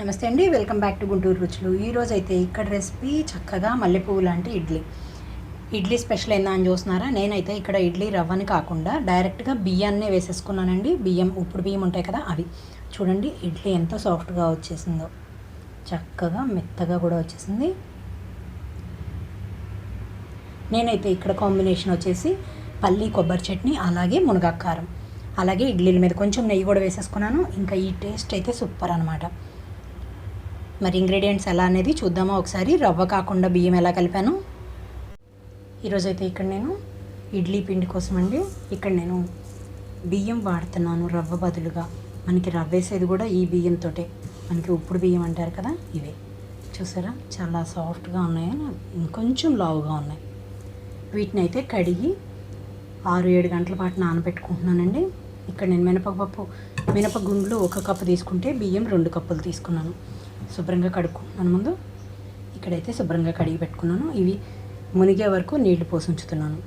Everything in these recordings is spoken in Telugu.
నమస్తే అండి వెల్కమ్ బ్యాక్ టు గుంటూరు రుచులు. ఈరోజు అయితే ఇక్కడ రెసిపీ చక్కగా మల్లెపువ్వు లాంటి ఇడ్లీ. ఇడ్లీ స్పెషల్ ఏందా అని చూస్తున్నారా? నేనైతే ఇక్కడ ఇడ్లీ రవ్వని కాకుండా డైరెక్ట్గా బియ్యాన్నే వేసేసుకున్నానండి. బియ్యం ఉప్పుడు బియ్యం ఉంటాయి కదా అవి. చూడండి ఇడ్లీ ఎంత సాఫ్ట్గా వచ్చేసిందో. చక్కగా మెత్తగా కూడా వచ్చేసింది. నేనైతే ఇక్కడ కాంబినేషన్ వచ్చేసి పల్లి కొబ్బరి చట్నీ అలాగే మునగాకారం అలాగే ఇడ్లీల మీద కొంచెం నెయ్యి కూడా వేసేసుకున్నాను. ఇంకా ఈ టేస్ట్ అయితే సూపర్ అనమాట మరి ఇంగ్రీడియంట్స్ ఎలా అనేది చూద్దామా ఒకసారి? రవ్వ కాకుండా బియ్యం ఎలా కలిపాను? ఈరోజు అయితే ఇక్కడ నేను ఇడ్లీ పిండి కోసం అండి ఇక్కడ నేను బియ్యం వాడుతున్నాను రవ్వ బదులుగా. మనకి రవ్వ వేసేది కూడా ఈ బియ్యంతో మనకి ఉప్పుడు బియ్యం అంటారు కదా ఇవే. చూసారా? చాలా సాఫ్ట్గా ఉన్నాయి. ఇంకొంచెం లావుగా ఉన్నాయి. వీటిని అయితే కడిగి ఆరు ఏడు గంటల పాటు నానబెట్టుకుంటున్నానండి. ఇక్కడ నేను మినపప్పు మినపగుండ్లు ఒక కప్పు తీసుకుంటే బియ్యం రెండు కప్పులు తీసుకున్నాను. శుభ్రంగా కడుక్కుంటున్నాను ముందు ఇక్కడైతే శుభ్రంగా కడిగి పెట్టుకున్నాను. ఇవి మునిగే వరకు నీళ్ళు పోసి ఉంచుతున్నాను.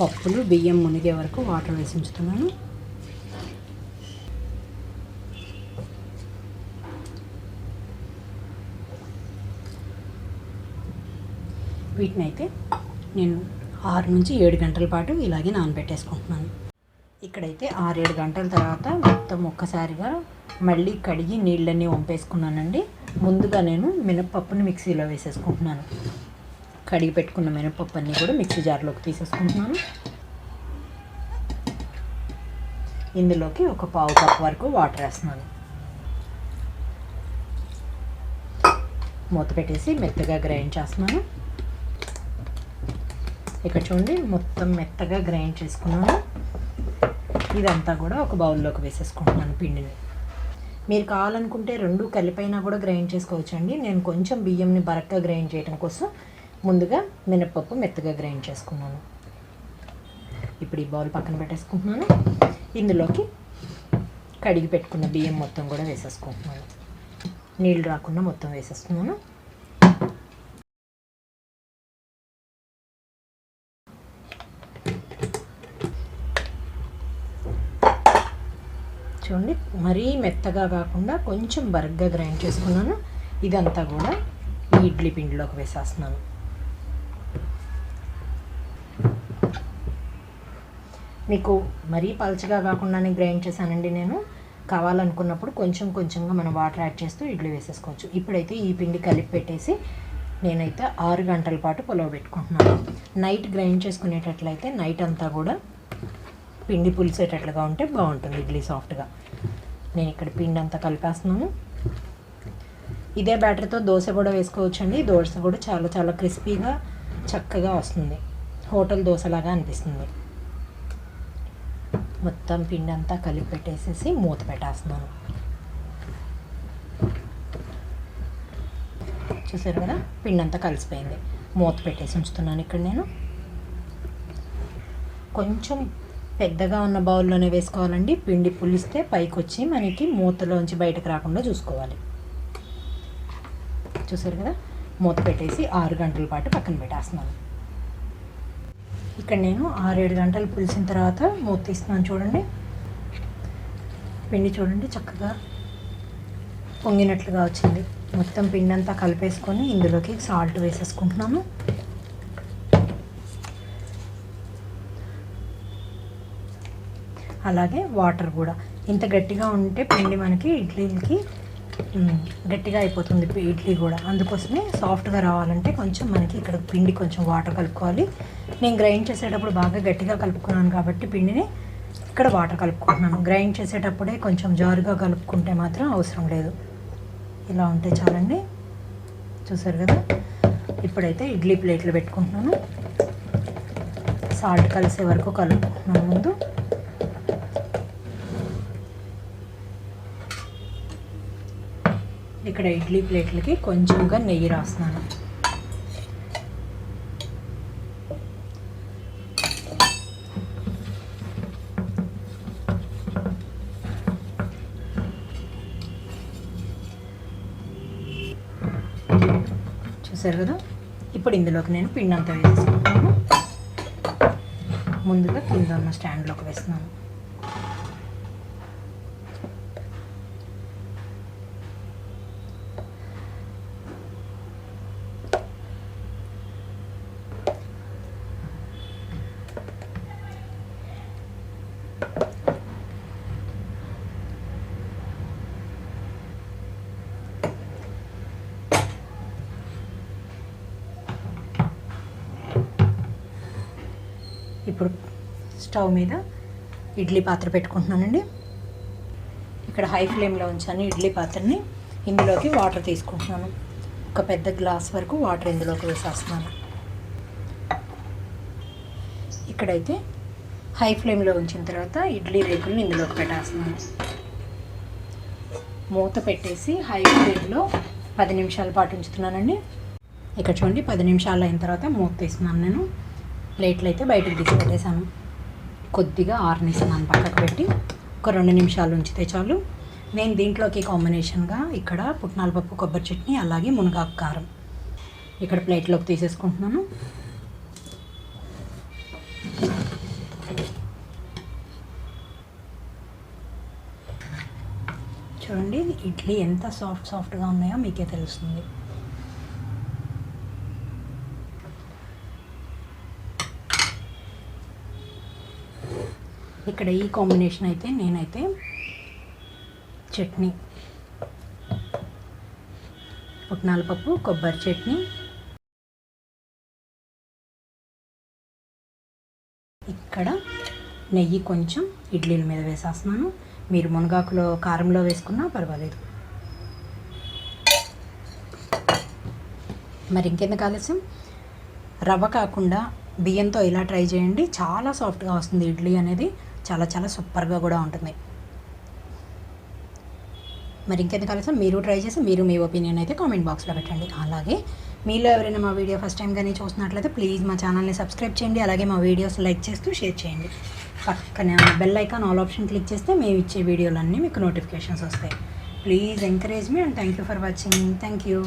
పప్పులు బియ్యం మునిగే వరకు వాటర్ వేసి ఉంచుతున్నాను. వీటిని అయితే నేను ఆరు నుంచి ఏడు గంటల పాటు ఇలాగే నానబెట్టేసుకుంటున్నాను. ఇక్కడైతే ఆరేడు గంటల తర్వాత మొత్తం ఒక్కసారిగా మళ్ళీ కడిగి నీళ్ళన్నీ వంపేసుకున్నానండి. ముందుగా నేను మినపప్పుని మిక్సీలో వేసేసుకుంటున్నాను. కడిగి పెట్టుకున్న మినపప్పు అన్నీ కూడా మిక్సీ జార్లోకి తీసేసుకుంటున్నాను. ఇందులోకి ఒక పావు కప్ వరకు వాటర్ వేస్తున్నాను. మూత పెట్టేసి మెత్తగా గ్రైండ్ చేస్తున్నాను. ఇక్కడ చూడండి మొత్తం మెత్తగా గ్రైండ్ చేసుకున్నాను. ఇదంతా కూడా ఒక బౌల్లోకి వేసేసుకుంటున్నాను పిండిని. మీరు కావాలనుకుంటే రెండు కలిపైనా కూడా గ్రైండ్ చేసుకోవచ్చు అండి నేను కొంచెం బియ్యంని బరక్గా గ్రైండ్ చేయడం కోసం ముందుగా మినప్పప్పు మెత్తగా గ్రైండ్ చేసుకున్నాను. ఇప్పుడు ఈ బౌల్ పక్కన పెట్టేసుకుంటున్నాను. ఇందులోకి కడిగి పెట్టుకున్న బియ్యం మొత్తం కూడా వేసేసుకుంటున్నాను. నీళ్ళు రాకుండా మొత్తం వేసేస్తున్నాను చూడండి మరీ మెత్తగా కాకుండా కొంచెం బరగ్గా గ్రైండ్ చేసుకున్నాను. ఇదంతా కూడా ఈ ఇడ్లీ పిండిలోకి వేసేస్తున్నాను. మీకు మరీ పల్చగా కాకుండానే గ్రైండ్ చేశానండి నేను. కావాలనుకున్నప్పుడు కొంచెం కొంచెంగా మనం వాటర్ యాడ్ చేస్తూ ఇడ్లీ వేసేసుకోవచ్చు. ఇప్పుడైతే ఈ పిండి కలిపి పెట్టేసి నేనైతే ఆరు గంటల పాటు పొలవ పెట్టుకుంటున్నాను. నైట్ గ్రైండ్ చేసుకునేటట్లయితే నైట్ అంతా కూడా పిండి పులిసేటట్లుగా ఉంటే బాగుంటుంది ఇడ్లీ సాఫ్ట్గా. నేను ఇక్కడ పిండి అంతా కలిపేస్తున్నాను. ఇదే బ్యాటర్తో దోశ కూడా వేసుకోవచ్చు అండి దోశ కూడా చాలా చాలా క్రిస్పీగా చక్కగా వస్తుంది. హోటల్ దోశలాగా అనిపిస్తుంది. మొత్తం పిండి అంతా కలిపి పెట్టేసేసి మూత పెట్టేస్తున్నాను. చూసారు కదా? పిండి అంతా కలిసిపోయింది. మూత పెట్టేసి ఉంచుతున్నాను ఇక్కడ నేను. కొంచెం పెద్దగా ఉన్న బౌల్లోనే వేసుకోవాలండి. పిండి పులిస్తే పైకి వచ్చి మనకి మూతలోంచి బయటకు రాకుండా చూసుకోవాలి. చూసారు కదా? మూత పెట్టేసి ఆరు గంటల పాటు పక్కన పెట్టేస్తున్నాను. ఇక్కడ నేను ఆరేడు గంటలు పులిసిన తర్వాత మూత తీస్తున్నాను చూడండి. పిండి చూడండి చక్కగా పొంగినట్లుగా వచ్చింది. మొత్తం పిండి అంతా కలిపేసుకొని ఇందులోకి సాల్ట్ వేసేసుకుంటున్నాను. అలాగే వాటర్ కూడా. ఇంత గట్టిగా ఉంటే పిండి మనకి ఇడ్లీలకి గట్టిగా అయిపోతుంది ఇడ్లీ కూడా. అందుకోసమే సాఫ్ట్గా రావాలంటే కొంచెం మనకి ఇక్కడ పిండి కొంచెం వాటర్ కలుపుకోవాలి. నేను గ్రైండ్ చేసేటప్పుడు బాగా గట్టిగా కలుపుకున్నాను కాబట్టి పిండిని ఇక్కడ వాటర్ కలుపుకుంటున్నాను. గ్రైండ్ చేసేటప్పుడే కొంచెం జారుగా కలుపుకుంటే మాత్రం అవసరం లేదు. ఇలా ఉంటే చాలండి. చూసారు కదా? ఇప్పుడైతే ఇడ్లీ ప్లేట్లు పెట్టుకుంటున్నాను. సాల్ట్ కలిసే వరకు కలుపుకుంటున్నాను ముందు. ఇక్కడ ఇడ్లీ ప్లేట్లకి కొంచెంగా నెయ్యి రాస్తున్నాను. చూసారు కదా? ఇప్పుడు ఇందులోకి నేను పిండి అంతా వేసేసుకుంటాను ముందుగా కింద ఉన్న స్టాండ్లోకి వేస్తున్నాను. ఇప్పుడు స్టవ్ మీద ఇడ్లీ పాత్ర పెట్టుకుంటున్నానండి. ఇక్కడ హై ఫ్లేమ్లో ఉంచాను ఇడ్లీ పాత్రని. ఇందులోకి వాటర్ తీసుకుంటున్నాను. ఒక పెద్ద గ్లాస్ వరకు వాటర్ ఇందులోకి వేసేస్తున్నాను. ఇక్కడైతే హై ఫ్లేమ్లో ఉంచిన తర్వాత ఇడ్లీ రేకుల్ని ఇందులోకి పెట్టేస్తున్నాను. మూత పెట్టేసి హై ఫ్లేమ్లో పది నిమిషాల పాటు ఉంచుతున్నానండి. ఇక్కడ చూడండి పది నిమిషాలు అయిన తర్వాత మూత తీస్తున్నాను నేను. ప్లేట్లు అయితే బయటకు తీసి పెట్టేశాను కొద్దిగా ఆర్నేసాను పక్కకు పెట్టి. ఒక రెండు నిమిషాలు ఉంచితే చాలు. నేను దీంట్లోకి కాంబినేషన్గా ఇక్కడ పుట్నాల పప్పు కొబ్బరి చట్నీ అలాగే మునగాకు కారం ఇక్కడ ప్లేట్లోకి తీసేసుకుంటున్నాను. చూడండి ఇడ్లీ ఎంత సాఫ్ట్ సాఫ్ట్గా ఉన్నాయో మీకే తెలుస్తుంది. ఇక్కడ ఈ కాంబినేషన్ అయితే నేనైతే చట్నీ. పుట్నాల పప్పు కొబ్బరి చట్నీ. ఇక్కడ నెయ్యి కొంచెం ఇడ్లీల మీద వేసేస్తున్నాను. మీరు మునగాకులో కారంలో వేసుకున్నా పర్వాలేదు. మరి ఇంకెందుకు ఆలస్యం? రవ్వ కాకుండా బియ్యంతో ఇలా ట్రై చేయండి. చాలా సాఫ్ట్గా వస్తుంది ఇడ్లీ అనేది. చాలా చాలా సూపర్గా కూడా ఉంటుంది. మరి ఇంకెందుకు ఆలస్యం? మీరు ట్రై చేసి మీరు మీ ఒపీనియన్ అయితే కామెంట్ బాక్స్లో పెట్టండి. అలాగే మీలో ఎవరైనా మా వీడియో ఫస్ట్ టైం కానీ చూసినట్లయితే ప్లీజ్ మా ఛానల్ని సబ్స్క్రైబ్ చేయండి. అలాగే మా వీడియోస్ లైక్ చేస్తూ షేర్ చేయండి. పక్కనే bell icon all option click చేస్తే మేము ఇచ్చే వీడియోలన్నీ మీకు నోటిఫికేషన్స్ వస్తాయి. Please encourage me and thank you for watching. Thank you.